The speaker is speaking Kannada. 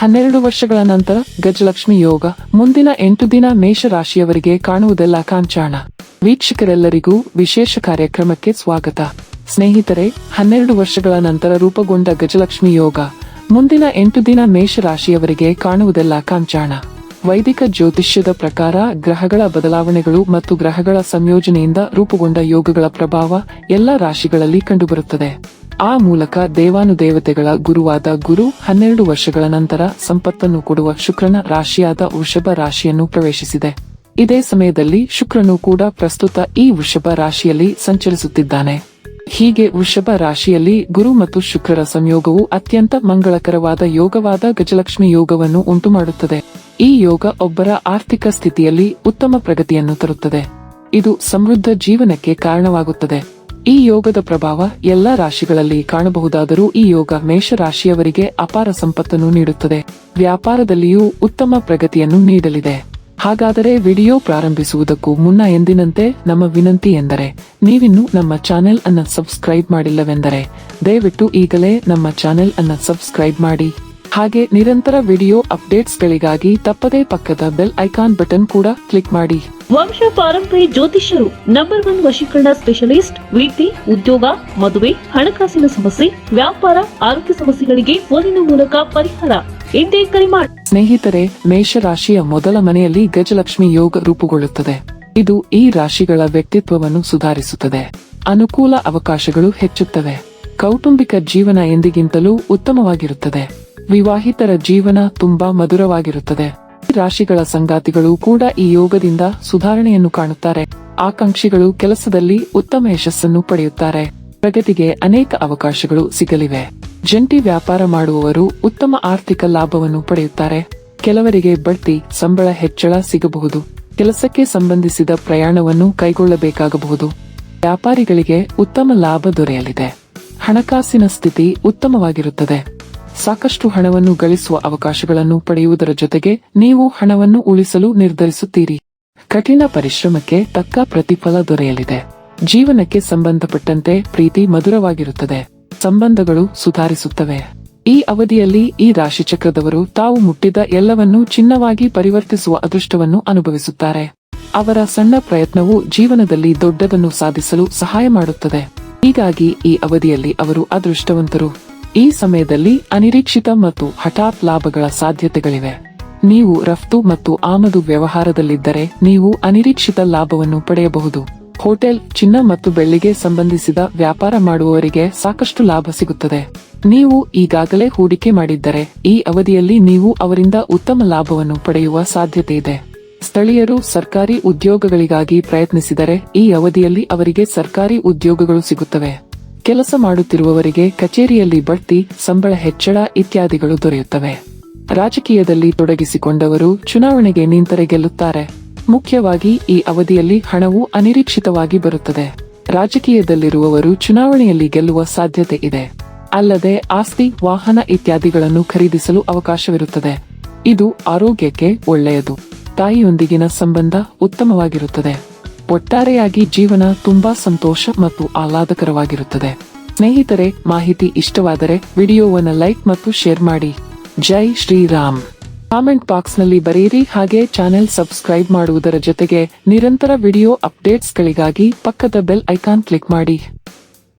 ಹನ್ನೆರಡು ವರ್ಷಗಳ ನಂತರ ಗಜಲಕ್ಷ್ಮಿ ಯೋಗ ಮುಂದಿನ ಎಂಟು ದಿನ ಮೇಷರಾಶಿಯವರಿಗೆ ಕಾಣುವುದೆಲ್ಲ ಕಾಂಚಾಣ. ವೀಕ್ಷಕರೆಲ್ಲರಿಗೂ ವಿಶೇಷ ಕಾರ್ಯಕ್ರಮಕ್ಕೆ ಸ್ವಾಗತ. ಸ್ನೇಹಿತರೆ, ಹನ್ನೆರಡು ವರ್ಷಗಳ ನಂತರ ರೂಪುಗೊಂಡ ಗಜಲಕ್ಷ್ಮಿ ಯೋಗ ಮುಂದಿನ ಎಂಟು ದಿನ ಮೇಷ ರಾಶಿಯವರಿಗೆ ಕಾಣುವುದೆಲ್ಲ ಕಾಂಚಾಣ. ವೈದಿಕ ಜ್ಯೋತಿಷ್ಯದ ಪ್ರಕಾರ ಗ್ರಹಗಳ ಬದಲಾವಣೆಗಳು ಮತ್ತು ಗ್ರಹಗಳ ಸಂಯೋಜನೆಯಿಂದ ರೂಪುಗೊಂಡ ಯೋಗಗಳ ಪ್ರಭಾವ ಎಲ್ಲ ರಾಶಿಗಳಲ್ಲಿ ಕಂಡುಬರುತ್ತದೆ. ಆ ಮೂಲಕ ದೇವಾನುದೇವತೆಗಳ ಗುರುವಾದ ಗುರು ಹನ್ನೆರಡು ವರ್ಷಗಳ ನಂತರ ಸಂಪತ್ತನ್ನು ಕೊಡುವ ಶುಕ್ರನ ರಾಶಿಯಾದ ವೃಷಭ ರಾಶಿಯನ್ನು ಪ್ರವೇಶಿಸಿದೆ. ಇದೇ ಸಮಯದಲ್ಲಿ ಶುಕ್ರನು ಕೂಡ ಪ್ರಸ್ತುತ ಈ ವೃಷಭ ರಾಶಿಯಲ್ಲಿ ಸಂಚರಿಸುತ್ತಿದ್ದಾನೆ. ಹೀಗೆ ವೃಷಭ ರಾಶಿಯಲ್ಲಿ ಗುರು ಮತ್ತು ಶುಕ್ರರ ಸಂಯೋಗವು ಅತ್ಯಂತ ಮಂಗಳಕರವಾದ ಯೋಗವಾದ ಗಜಲಕ್ಷ್ಮಿ ಯೋಗವನ್ನು ಉಂಟುಮಾಡುತ್ತದೆ. ಈ ಯೋಗ ಒಬ್ಬರ ಆರ್ಥಿಕ ಸ್ಥಿತಿಯಲ್ಲಿ ಉತ್ತಮ ಪ್ರಗತಿಯನ್ನು ತರುತ್ತದೆ. ಇದು ಸಮೃದ್ಧ ಜೀವನಕ್ಕೆ ಕಾರಣವಾಗುತ್ತದೆ. ಈ ಯೋಗದ ಪ್ರಭಾವ ಎಲ್ಲಾ ರಾಶಿಗಳಲ್ಲಿ ಕಾಣಬಹುದಾದರೂ ಈ ಯೋಗ ಮೇಷ ರಾಶಿಯವರಿಗೆ ಅಪಾರ ಸಂಪತ್ತನ್ನು ನೀಡುತ್ತದೆ. ವ್ಯಾಪಾರದಲ್ಲಿಯೂ ಉತ್ತಮ ಪ್ರಗತಿಯನ್ನು ನೀಡಲಿದೆ. ಹಾಗಾದರೆ ವಿಡಿಯೋ ಪ್ರಾರಂಭಿಸುವುದಕ್ಕೂ ಮುನ್ನ ಎಂದಿನಂತೆ ನಮ್ಮ ವಿನಂತಿ ಎಂದರೆ, ನೀವಿನ್ನು ನಮ್ಮ ಚಾನೆಲ್ ಅನ್ನು ಸಬ್ಸ್ಕ್ರೈಬ್ ಮಾಡಿಲ್ಲವೆಂದರೆ, ದಯವಿಟ್ಟು ಈಗಲೇ ನಮ್ಮ ಚಾನೆಲ್ ಅನ್ನು ಸಬ್ಸ್ಕ್ರೈಬ್ ಮಾಡಿ. ಹಾಗೆ ನಿರಂತರ ವಿಡಿಯೋ ಅಪ್ಡೇಟ್ಸ್ಗಳಿಗಾಗಿ ತಪ್ಪದೇ ಪಕ್ಕದ ಬೆಲ್ ಐಕಾನ್ ಬಟನ್ ಕೂಡ ಕ್ಲಿಕ್ ಮಾಡಿ. ವಂಶ ಪಾರಂಪರಿ ಜ್ಯೋತಿಷ್ಯರು ನಂಬರ್ ಒನ್ ವಶೀಕರಣ ಸ್ಪೆಷಲಿಸ್ಟ್ ವೃತ್ತಿ ಉದ್ಯೋಗ ಮದುವೆ ಹಣಕಾಸಿನ ಸಮಸ್ಯೆ ವ್ಯಾಪಾರ ಆರೋಗ್ಯ ಸಮಸ್ಯೆಗಳಿಗೆ ಫೋನಿನ ಮೂಲಕ ಪರಿಹಾರ. ಎಂದೇ ಕರೆ ಮಾಡಿ ಸ್ನೇಹಿತರೆ ಮೇಷ ರಾಶಿಯ ಮೊದಲ ಮನೆಯಲ್ಲಿ ಗಜಲಕ್ಷ್ಮಿ ಯೋಗ ರೂಪುಗೊಳ್ಳುತ್ತದೆ. ಇದು ಈ ರಾಶಿಗಳ ವ್ಯಕ್ತಿತ್ವವನ್ನು ಸುಧಾರಿಸುತ್ತದೆ. ಅನುಕೂಲ ಅವಕಾಶಗಳು ಹೆಚ್ಚುತ್ತವೆ. ಕೌಟುಂಬಿಕ ಜೀವನ ಎಂದಿಗಿಂತಲೂ ಉತ್ತಮವಾಗಿರುತ್ತದೆ. ವಿವಾಹಿತರ ಜೀವನ ತುಂಬಾ ಮಧುರವಾಗಿರುತ್ತದೆ. ರಾಶಿಗಳ ಸಂಗಾತಿಗಳು ಕೂಡ ಈ ಯೋಗದಿಂದ ಸುಧಾರಣೆಯನ್ನು ಕಾಣುತ್ತಾರೆ. ಆಕಾಂಕ್ಷಿಗಳು ಕೆಲಸದಲ್ಲಿ ಉತ್ತಮ ಯಶಸ್ಸನ್ನು ಪಡೆಯುತ್ತಾರೆ. ಪ್ರಗತಿಗೆ ಅನೇಕ ಅವಕಾಶಗಳು ಸಿಗಲಿವೆ. ಜಂಟಿ ವ್ಯಾಪಾರ ಮಾಡುವವರು ಉತ್ತಮ ಆರ್ಥಿಕ ಲಾಭವನ್ನು ಪಡೆಯುತ್ತಾರೆ. ಕೆಲವರಿಗೆ ಬಡ್ತಿ, ಸಂಬಳ ಹೆಚ್ಚಳ ಸಿಗಬಹುದು. ಕೆಲಸಕ್ಕೆ ಸಂಬಂಧಿಸಿದ ಪ್ರಯಾಣವನ್ನು ಕೈಗೊಳ್ಳಬೇಕಾಗಬಹುದು. ವ್ಯಾಪಾರಿಗಳಿಗೆ ಉತ್ತಮ ಲಾಭ ದೊರೆಯಲಿದೆ. ಹಣಕಾಸಿನ ಸ್ಥಿತಿ ಉತ್ತಮವಾಗಿರುತ್ತದೆ. ಸಾಕಷ್ಟು ಹಣವನ್ನು ಗಳಿಸುವ ಅವಕಾಶಗಳನ್ನು ಪಡೆಯುವುದರ ಜೊತೆಗೆ ನೀವು ಹಣವನ್ನು ಉಳಿಸಲು ನಿರ್ಧರಿಸುತ್ತೀರಿ. ಕಠಿಣ ಪರಿಶ್ರಮಕ್ಕೆ ತಕ್ಕ ಪ್ರತಿಫಲ ದೊರೆಯಲಿದೆ. ಜೀವನಕ್ಕೆ ಸಂಬಂಧಪಟ್ಟಂತೆ ಪ್ರೀತಿ ಮಧುರವಾಗಿರುತ್ತದೆ. ಸಂಬಂಧಗಳು ಸುಧಾರಿಸುತ್ತವೆ. ಈ ಅವಧಿಯಲ್ಲಿ ಈ ರಾಶಿಚಕ್ರದವರು ತಾವು ಮುಟ್ಟಿದ ಎಲ್ಲವನ್ನೂ ಚಿನ್ನವಾಗಿ ಪರಿವರ್ತಿಸುವ ಅದೃಷ್ಟವನ್ನು ಅನುಭವಿಸುತ್ತಾರೆ. ಅವರ ಸಣ್ಣ ಪ್ರಯತ್ನವು ಜೀವನದಲ್ಲಿ ದೊಡ್ಡದನ್ನು ಸಾಧಿಸಲು ಸಹಾಯ ಮಾಡುತ್ತದೆ. ಹೀಗಾಗಿ ಈ ಅವಧಿಯಲ್ಲಿ ಅವರು ಅದೃಷ್ಟವಂತರು. ಈ ಸಮಯದಲ್ಲಿ ಅನಿರೀಕ್ಷಿತ ಮತ್ತು ಹಠಾತ್ ಲಾಭಗಳ ಸಾಧ್ಯತೆಗಳಿವೆ. ನೀವು ರಫ್ತು ಮತ್ತು ಆಮದು ವ್ಯವಹಾರದಲ್ಲಿದ್ದರೆ ನೀವು ಅನಿರೀಕ್ಷಿತ ಲಾಭವನ್ನು ಪಡೆಯಬಹುದು. ಹೋಟೆಲ್, ಚಿನ್ನ ಮತ್ತು ಬೆಳ್ಳಿಗೆ ಸಂಬಂಧಿಸಿದ ವ್ಯಾಪಾರ ಮಾಡುವವರಿಗೆ ಸಾಕಷ್ಟು ಲಾಭ ಸಿಗುತ್ತದೆ. ನೀವು ಈಗಾಗಲೇ ಹೂಡಿಕೆ ಮಾಡಿದ್ದರೆ ಈ ಅವಧಿಯಲ್ಲಿ ನೀವು ಅವರಿಂದ ಉತ್ತಮ ಲಾಭವನ್ನು ಪಡೆಯುವ ಸಾಧ್ಯತೆ ಇದೆ. ಸ್ಥಳೀಯರು ಸರ್ಕಾರಿ ಉದ್ಯೋಗಗಳಿಗಾಗಿ ಪ್ರಯತ್ನಿಸಿದರೆ ಈ ಅವಧಿಯಲ್ಲಿ ಅವರಿಗೆ ಸರ್ಕಾರಿ ಉದ್ಯೋಗಗಳು ಸಿಗುತ್ತವೆ. ಕೆಲಸ ಮಾಡುತ್ತಿರುವವರಿಗೆ ಕಚೇರಿಯಲ್ಲಿ ಬಡ್ತಿ, ಸಂಬಳ ಹೆಚ್ಚಳ ಇತ್ಯಾದಿಗಳು ದೊರೆಯುತ್ತವೆ. ರಾಜಕೀಯದಲ್ಲಿ ತೊಡಗಿಸಿಕೊಂಡವರು ಚುನಾವಣೆಗೆ ನಿಂತರೆ ಗೆಲ್ಲುತ್ತಾರೆ. ಮುಖ್ಯವಾಗಿ ಈ ಅವಧಿಯಲ್ಲಿ ಹಣವು ಅನಿರೀಕ್ಷಿತವಾಗಿ ಬರುತ್ತದೆ. ರಾಜಕೀಯದಲ್ಲಿರುವವರು ಚುನಾವಣೆಯಲ್ಲಿ ಗೆಲ್ಲುವ ಸಾಧ್ಯತೆ ಇದೆ. ಅಲ್ಲದೆ ಆಸ್ತಿ, ವಾಹನ ಇತ್ಯಾದಿಗಳನ್ನು ಖರೀದಿಸಲು ಅವಕಾಶವಿರುತ್ತದೆ. ಇದು ಆರೋಗ್ಯಕ್ಕೆ ಒಳ್ಳೆಯದು. ತಾಯಿಯೊಂದಿಗಿನ ಸಂಬಂಧ ಉತ್ತಮವಾಗಿರುತ್ತದೆ. ಒಟ್ಟಾರೆಯಾಗಿ ಜೀವನ ತುಂಬಾ ಸಂತೋಷ ಮತ್ತು ಆಹ್ಲಾದಕರವಾಗಿರುತ್ತದೆ. ಸ್ನೇಹಿತರೆ, ಮಾಹಿತಿ ಇಷ್ಟವಾದರೆ ವಿಡಿಯೋವನ್ನು ಲೈಕ್ ಮತ್ತು ಶೇರ್ ಮಾಡಿ. ಜೈ ಶ್ರೀರಾಮ್. ಕಾಮೆಂಟ್ ಬಾಕ್ಸ್ನಲ್ಲಿ ಬರೆಯಿರಿ ಹಾಗೆ ಚಾನೆಲ್ ಸಬ್ಸ್ಕ್ರೈಬ್ ಮಾಡುವುದರ ಜೊತೆಗೆ ನಿರಂತರ ವಿಡಿಯೋ ಅಪ್ಡೇಟ್ಸ್ಗಳಿಗಾಗಿ ಪಕ್ಕದ ಬೆಲ್ ಐಕಾನ್ ಕ್ಲಿಕ್ ಮಾಡಿ.